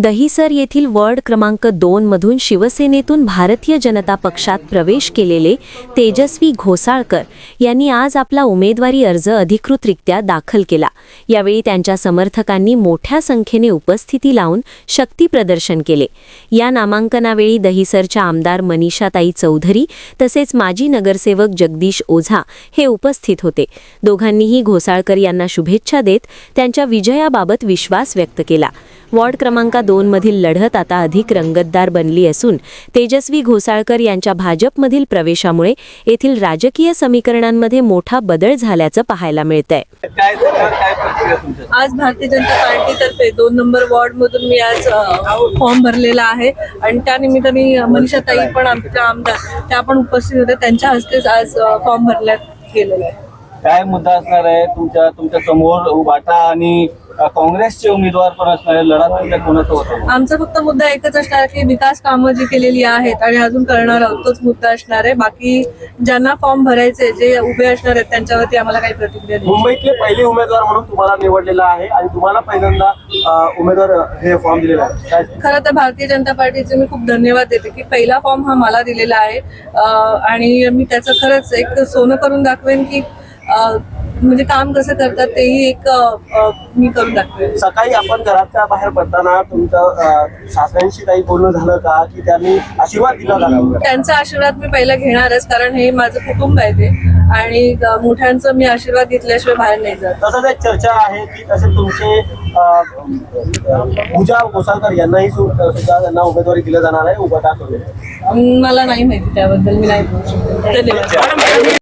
दहिसर येथील वॉर्ड क्रमांक दोन मधून शिवसेनेतून भारतीय जनता पक्षात प्रवेश केलेले तेजस्वी घोसाळकर यांनी आज आपला उमेदवारी अर्ज अधिकृतरित्या दाखल केला. यावेळी त्यांच्या समर्थकांनी मोठ्या संख्येने उपस्थिती लावून शक्ती प्रदर्शन केले. या नामांकनावेळी दहिसरच्या आमदार मनीषाताई चौधरी तसेच माजी नगरसेवक जगदीश ओझा हे उपस्थित होते. दोघांनीही घोसाळकर यांना शुभेच्छा देत त्यांच्या विजयाबाबत विश्वास व्यक्त केला. वॉर्ड क्रमांक दोन मधील लढत आता अधिक रंगतदार बनली असून तेजस्वी घोसाळकर यांच्या भाजपमधील प्रवेशामुळे येथील राजकीय समीकरणांमध्ये मोठा बदल झाल्याचं पाहायला मिळतंय. काय काय प्रक्रिया तुमच्या आज भारतीय जनता पार्टीतर्फे दोन नंबर वॉर्ड मधून मी आज फॉर्म भरलेला आहे. आणि त्या निमित्ताने मनीषाताई पण आमच्या आमदार त्या पण उपस्थित होत्या. त्यांच्या हस्तेच आज फॉर्म भरण्यात गेलेला आहे. काय मुद्दा असणार आहे? तुमच्या तुमच्यासमोर उभाटा आणि काँग्रेसचे उमेदवार पण असणार आहे लढा कोणाचा होता आमचा फक्त मुद्दा एकच असणार की विकास कामं जी केलेली आहेत आणि अजून करणार आहोत तोच मुद्दा असणार आहे. बाकी ज्यांना फॉर्म भरायचे जे उभे असणार आहेत त्यांच्यावरती आम्हाला काही प्रतिक्रिया मुंबईतले पहिले उमेदवार म्हणून तुम्हाला निवडलेला आहे आणि तुम्हाला पहिल्यांदा उमेदवार हे फॉर्म दिलेला आहे. खरं तर भारतीय जनता पार्टीचे मी खूप धन्यवाद देते की पहिला फॉर्म हा मला दिलेला आहे. आणि मी त्याचं खरंच एक सोनं करून दाखवेन की म्हणजे काम कसं करतात तेही एक मी करून दाखवेन. सकाळी आपण घराच्या बाहेर पडताना तुमचं अं, सासऱ्यांशी काही बोलणं झालं का? की त्यांनी आशीर्वाद दिला का? त्यांचा आशीर्वाद मी पहिला घेणारच कारण हे माझं कुटुंब आहे ते. आणि मोठ्यांचा मी आशीर्वाद घेतल्याशिवाय बाहेर नाही जात. तसंच एक चर्चा आहे की तसे तुमचे पूजा घोसाळकर यांनाही सु- सुद्धा त्यांना उमेदवारी दिलं जाणार आहे उभा अं, मला नाही माहिती त्याबद्दल मी नाही बोलू शकत. धन्यवाद.